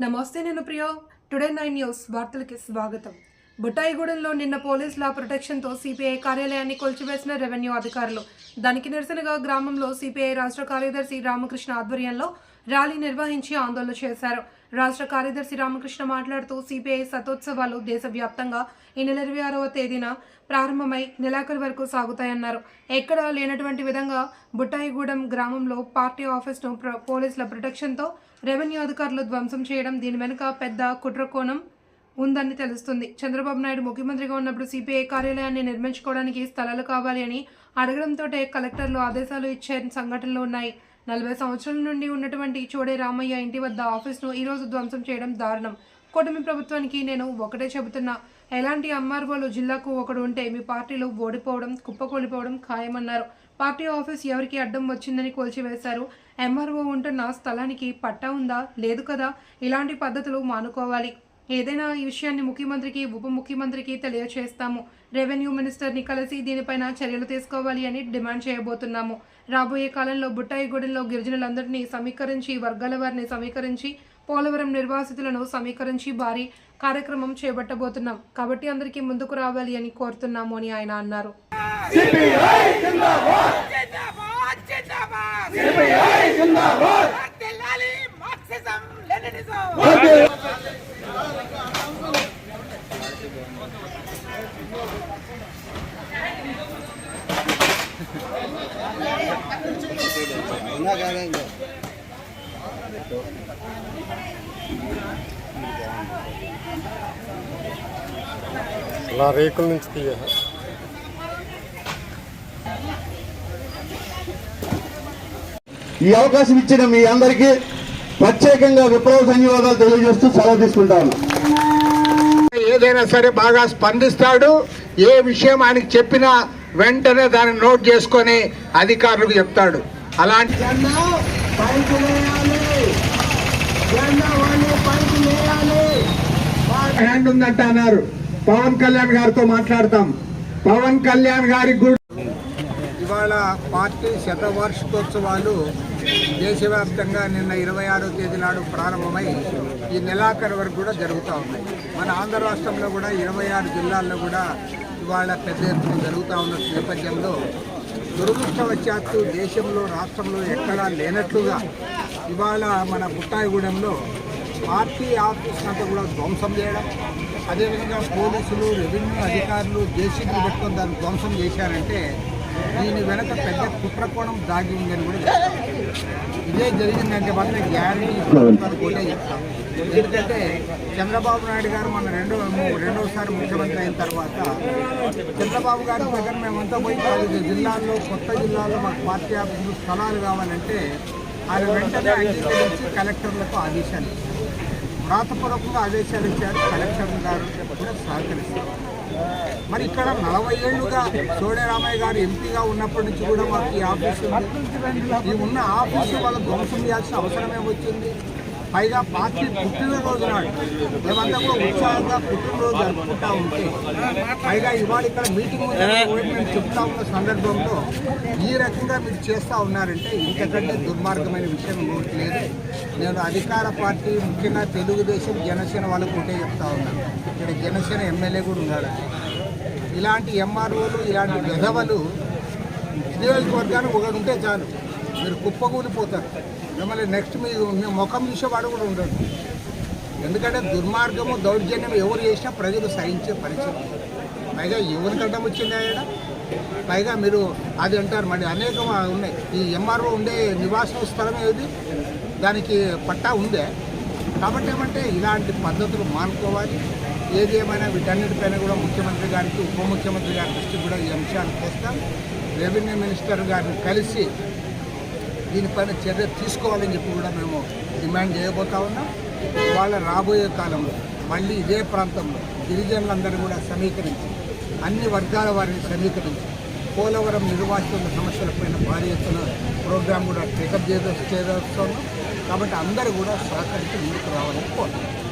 నమస్తే నేను ప్రియో. Today nine news వార్తలకి స్వాగతం. బుట్టాయిగూడెంలో నిన్న పోలీసుల ప్రొటెక్షన్తో సిపిఐ కార్యాలయాన్ని కొల్చివేసిన రెవెన్యూ అధికారులు. దానికి నిరసనగా గ్రామంలో సిపిఐ రాష్ట్ర కార్యదర్శి రామకృష్ణ ఆధ్వర్యంలో ర్యాలీ నిర్వహించి ఆందోళన చేశారు. రాష్ట్ర కార్యదర్శి రామకృష్ణ మాట్లాడుతూ సిపిఐ సతోత్సవాలు దేశవ్యాప్తంగా ఈ నెల ఇరవై ఆరవ తేదీన ప్రారంభమై నెలాఖరు వరకు సాగుతాయన్నారు. ఎక్కడా లేనటువంటి విధంగా బుట్టాయిగూడెం గ్రామంలో పార్టీ ఆఫీస్ను ప్ర- పోలీసుల ప్రొటెక్షన్తో రెవెన్యూ అధికారులు ధ్వంసం చేయడం దీని వెనుక పెద్ద కుట్రకోణం ఉందని తెలుస్తుంది. చంద్రబాబు నాయుడు ముఖ్యమంత్రిగా ఉన్నప్పుడు సిపిఐ కార్యాలయాన్ని నిర్మించుకోవడానికి స్థలాలు కావాలి అని అడగడంతో కలెక్టర్లు ఆదేశాలు ఇచ్చే సంఘటనలు ఉన్నాయి. నలభై సంవత్సరాల నుండి ఉన్నటువంటి చోడే రామయ్య ఇంటి వద్ద ఆఫీస్ను ఈరోజు ధ్వంసం చేయడం దారుణం. కూటమి ప్రభుత్వానికి నేను ఒకటే చెబుతున్నా ఎలాంటి ఎంఆర్ఓలు జిల్లాకు ఒకడు ఉంటే మీ పార్టీలో ఓడిపోవడం కుప్పకూలిపోవడం ఖాయమన్నారు. పార్టీ ఆఫీస్ ఎవరికి అడ్డం వచ్చిందని కోల్చివేశారు. ఎంఆర్ఓ ఉంటున్న స్థలానికి పట్టా ఉందా? లేదు కదా? ఇలాంటి పద్ధతులు మానుకోవాలి. ఏదైనా ఈ విషయాన్ని ముఖ్యమంత్రికి ఉప ముఖ్యమంత్రికి తెలియచేస్తాము. రెవెన్యూ మినిస్టర్ని కలిసి దీనిపైన చర్యలు తీసుకోవాలి అని డిమాండ్ చేయబోతున్నాము. రాబోయే కాలంలో బుట్టాయిగూడెంలో గిరిజనులందరినీ సమీకరించి వర్గాల వారిని సమీకరించి పోలవరం నిర్వాసితులను సమీకరించి భారీ కార్యక్రమం చేపట్టబోతున్నాం. కాబట్టి అందరికీ ముందుకు రావాలి అని కోరుతున్నాము అని ఆయన అన్నారు. జిందాబాద్! అలా రేకుల నుంచి తీయాలి ఈ అవకాశం ఇచ్చిన మీ అందరికీ ప్రత్యేకంగా విప్లవ ధన్యవాదాలు తెలియజేస్తూ సెలవు తీసుకుంటాను. ఏదైనా సరే బాగా స్పందిస్తాడు ఏ విషయం ఆయనకి చెప్పినా వెంటనే దాన్ని నోట్ చేసుకొని అధికారులకు చెప్తాడు. అలాంటి హ్యాండ్ ఉందంట అన్నారు. పవన్ కళ్యాణ్ గారితో మాట్లాడతాం. పవన్ కళ్యాణ్ గారికి కూడా ఇవాళ పార్టీ శతవార్షికోత్సవాలు దేశవ్యాప్తంగా నిన్న ఇరవై ఆరో తేదీ నాడు ప్రారంభమై ఈ నెలాఖరు వరకు కూడా జరుగుతూ ఉన్నాయి. మన ఆంధ్ర రాష్ట్రంలో కూడా ఇరవై ఆరు జిల్లాల్లో కూడా ఇవాళ పెద్ద ఎత్తున జరుగుతూ ఉన్న నేపథ్యంలో దురదృష్టవశాత్తు దేశంలో రాష్ట్రంలో ఎక్కడా లేనట్లుగా ఇవాళ మన బుట్టాయిగూడెంలో పార్టీ ఆఫీస్ అంతా కూడా ధ్వంసం చేయడం అదేవిధంగా పోలీసులు రెవెన్యూ అధికారులు జేసీబీ పెట్టుకొని దాన్ని ధ్వంసం చేశారంటే దీని వెనక పెద్ద కుట్రకోణం దాగి ఉందని కూడా. ఇదే జరిగిందంటే మాత్రం గ్యారంటీ ఒకటే చెప్తాం ఎందుకంటే చంద్రబాబు నాయుడు గారు మన రెండో రెండోసారి ముఖ్యమంత్రి అయిన తర్వాత చంద్రబాబు గారి దగ్గర మేమంతా పోయి పది జిల్లాల్లో కొత్త జిల్లాల్లో మాకు పార్టీ ఆఫీసులు స్థలాలు కావాలంటే ఆయన వెంటనే అంగీకరించి కలెక్టర్లకు ఆదేశాలు ఇచ్చారు. వ్రాతపూర్వకంగా ఆదేశాలు ఇచ్చారు. కలెక్టర్ గారు కూడా సహకరిస్తారు. మరి ఇక్కడ నలభై ఏళ్ళుగా సోడే రామయ్య గారు ఎంపీగా ఉన్నప్పటి నుంచి కూడా మాకు ఈ ఆఫీసు ఈ ఉన్న ఆఫీసు వాళ్ళ ధ్వంసం చేయాల్సిన అవసరం ఏమొచ్చింది పైగా పార్టీ పుట్టినరోజు నాడు మేమంతా కూడా ఉత్సాహంగా పుట్టినరోజు జరుపుకుంటా ఉంటే పైగా ఇవాళ ఇక్కడ మీటింగ్ మేము చెప్తా ఉన్న సందర్భంలో ఈ రకంగా మీరు చేస్తూ ఉన్నారంటే ఇంతకంటే దుర్మార్గమైన విషయం లేదు. నేను అధికార పార్టీ ముఖ్యంగా తెలుగుదేశం జనసేన వాళ్ళకు ఒకటే చెప్తా ఉన్నాను ఇక్కడ జనసేన ఎమ్మెల్యే కూడా ఉన్నాడు. ఇలాంటి ఎంఆర్ఓలు ఇలాంటి విధవలు నియోజకవర్గానికి ఒకటి ఉంటే చాలు. మీరు కుప్పకూలిపోతారు. మిమ్మల్ని నెక్స్ట్ మీ మీ ముఖం చూసేవాడు కూడా ఉండడు. ఎందుకంటే దుర్మార్గము దౌర్జన్యం ఎవరు చేసినా ప్రజలు సహించే పరిస్థితి. పైగా ఎవరికి అడ్డం వచ్చింది ఆయన? పైగా మీరు అది అంటారు. మరి అనేకం ఉన్నాయి. ఈ ఎంఆర్ఓ ఉండే నివాస స్థలం ఏది? దానికి పట్టా ఉందే. కాబట్టి ఏమంటే ఇలాంటి పద్ధతులు మానుకోవాలి. ఏది ఏమైనా వీటన్నిటిపైన కూడా ముఖ్యమంత్రి గారికి ఉప ముఖ్యమంత్రి గారి దృష్టికి కూడా ఈ అంశాలు తెస్తాం రెవెన్యూ మినిస్టర్ గారిని కలిసి దీనిపైన చర్య తీసుకోవాలని చెప్పి కూడా మేము డిమాండ్ చేయబోతా ఉన్నాం. వాళ్ళ రాబోయే కాలంలో మళ్ళీ ఇదే ప్రాంతంలో గిరిజనులందరూ కూడా సమీకరించి అన్ని వర్గాల వారిని సమీకరించి పోలవరం నిర్వాసితుల సమస్యలపైన భారీ ఎత్తున ప్రోగ్రాం కూడా టేకప్ చేయ చేయదలుస్తున్నాం కాబట్టి అందరూ కూడా సహకరించి ముందుకు రావాలని కోరుతున్నాను